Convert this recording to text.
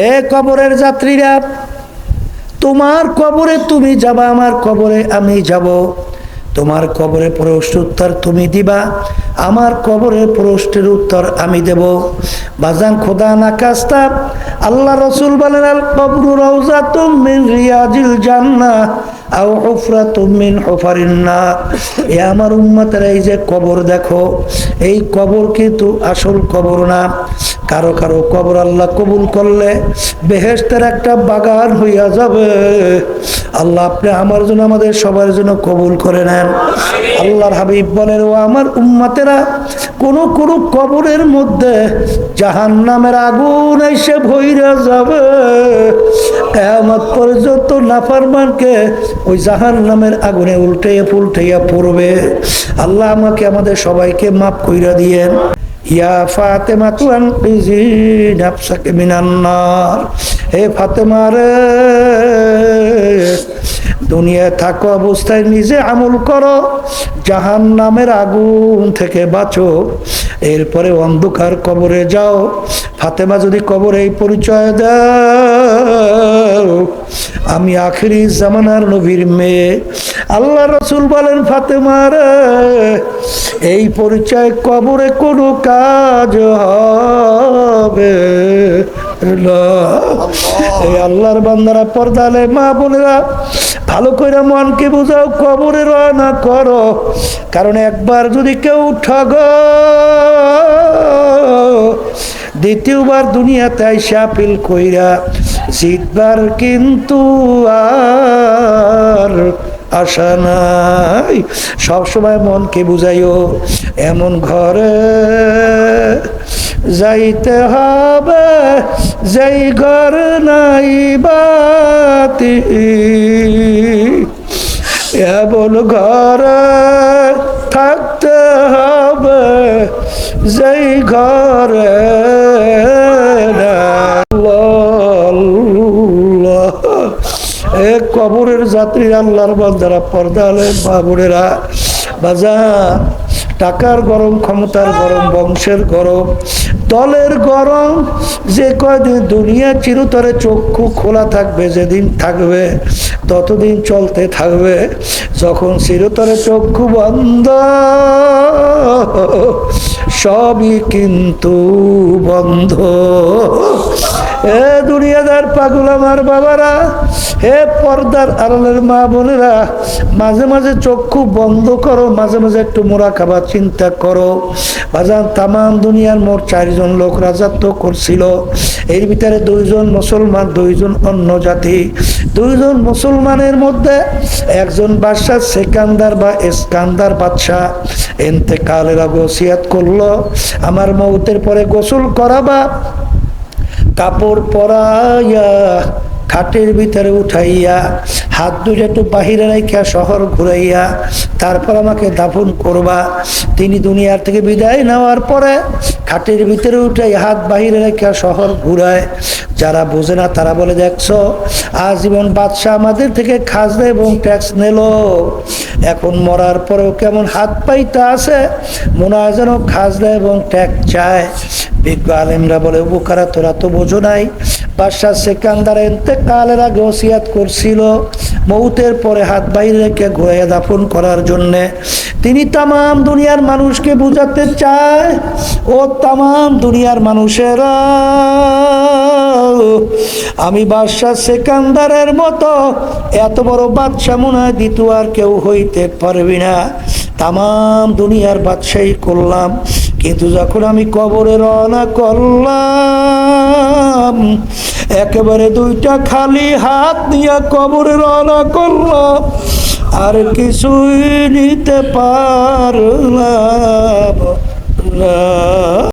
এ কবরের যাত্রীরা তোমার কবরে তুমি যাবা আমার কবরে আমি যাব। তোমার কবরে প্রশ্ন উত্তর তুমি দিবা, আমার কবরে প্রশ্নের উত্তর আমি দেব। বাজান খোদা না কাস্তা, আল্লাহ রসুল বলেন, আল কবরু রওজা মিন রিয়াজিল জান্নাহ আও হুফরাতুম মিন হুফারিন নার। এ আমার উম্মতের এই যে কবর দেখো, এই কবর কিন্তু আসল কবর না। কারও কারও কবর আল্লাহ কবুল করলে বেহেস্তের একটা বাগান হইয়া যাবে। আল্লাহ আপনি আমার জন্য আমাদের সবার জন্য কবুল করে নেন। আল্লাহর হাবিব বলেন, ও আমার উম্মাতেরা, কোন কোন কবরের মধ্যে জাহান নামের আগুন এসে ভইরা যাবে। কেয়ামত পর্যন্ত নাফারমানকে ওই জাহান নামের আগুনে উল্টাইয়া পুলটাইয়া পড়বে। আল্লাহ আমাকে, আমাদের সবাইকে মাফ কইরা দিয়েন। ইয়া ফাতেমা তু আনকিজি নাফসাকে মিনান হে ফাতেমা রে, দুনিয়ায় থাকা অবস্থায়, নিজে আমল করো জাহান নামের আগুন থেকে বাঁচো, এরপরে অন্ধকার কবরে যাও। ফাতেমা যদি কবরে এই পরিচয় দাও, আমি আখেরি জামানার নবীর মেয়ে। আল্লাহ রসুল বলেন ফাতেমার এই পরিচয় কবরে কোনো কাজ হবে এই আল্লাহর বান্দারা পর্দালে মা বোনেরা ভালো করে মনকে বুঝাও কবরে রওনা করো। কারণ একবার যদি কেউ ঠগ দ্বিতীয়বার দুনিয়াতে আইসা আপিল কইরা জিতবার কিন্তু আর আশা নাই। সবসময় মনকে বুঝাইও, এমন ঘরে যাইতে হবে, যেই ঘর নাই বাতি। এমন ঘরে থাকতে হবে, যেই ঘরে কবরের যাত্রী আল্লাহর বান্দারা পর্দালের বাবুরেরা বাজার টাকার গরম, ক্ষমতার গরম, বংশের গরম, দলের গরম, যে কয়দিন দুনিয়া চিরতরে চক্ষু খোলা থাকবে, যেদিন থাকবে, ততদিন চলতে থাকবে, যখন চিরতরে চক্ষু বন্ধ। সবই কিন্তু বন্ধ। এ দুনিয়াদার পাগল আমার বাবারা হে পর্দার আড়ালের মা বোনেরা, মাঝে মাঝে চক্ষু বন্ধ করো, মাঝে মাঝে একটু মোরা খাবার চিন্তা করো। বাজার তামাম দুনিয়ার মোট চারজন লোক রাজাত্ব করছিল। এর ভিতরে দুইজন মুসলমান, দুইজন অন্য জাতি। দুইজন মুসলমানের মধ্যে একজন বাদশাহ, সেকান্দার বা ইস্কান্দার বাদশাহ। এতেকালের ওসিয়াত করল, আমার মৌতের পরে গোসল করাবা, কাপড় পরাইয়া খাটের ভিতরে উঠাইয়া, হাত দুইটা একটু বাহিরে রাইখা শহর ঘুরাইয়া, তারপর আমাকে দাফন করবা। তিনি দুনিয়ার থেকে বিদায় নেওয়ার পরে খাটের ভিতরে উঠাই হাত বাহিরে রেখা শহর ঘুরায়। যারা বোঝে না তারা বলে, দেখছ, আজীবন বাদশাহ আমাদের থেকে খাজনা এবং ট্যাক্স নিল। এখন মরার পরেও কেমন হাত পাইতে আছে? মনে হয় যেন খাজনা এবং ট্যাক্স চায়। বিজ্ঞ আলেমরা বলে, উপকারা তোরা তো বোঝো নাই। বাদশাহ সেকান্দার কালের আগে ওসিয়াত করছিল। মৌতের পরে হাত বাইরে রেখে ঘুরাইয়া দাফন করার জন্যে। তিনি তামাম দুনিয়ার মানুষকে বুঝাতে চায়, ও তামাম দুনিয়ার মানুষেরা, আমি বাদশাহ সেকান্দারের মতো এত বড় বাদশাহ মনে দ্বিতীয় আর কেউ হইতে পারবি না। তামাম দুনিয়ার বাদশাহী করলাম, কিন্তু যখন আমি কবরে রওনা করলাম একেবারে দুইটা খালি হাত নিয়ে কবরে রওনা করলাম। আর কিছুই নিতে পারলাম না।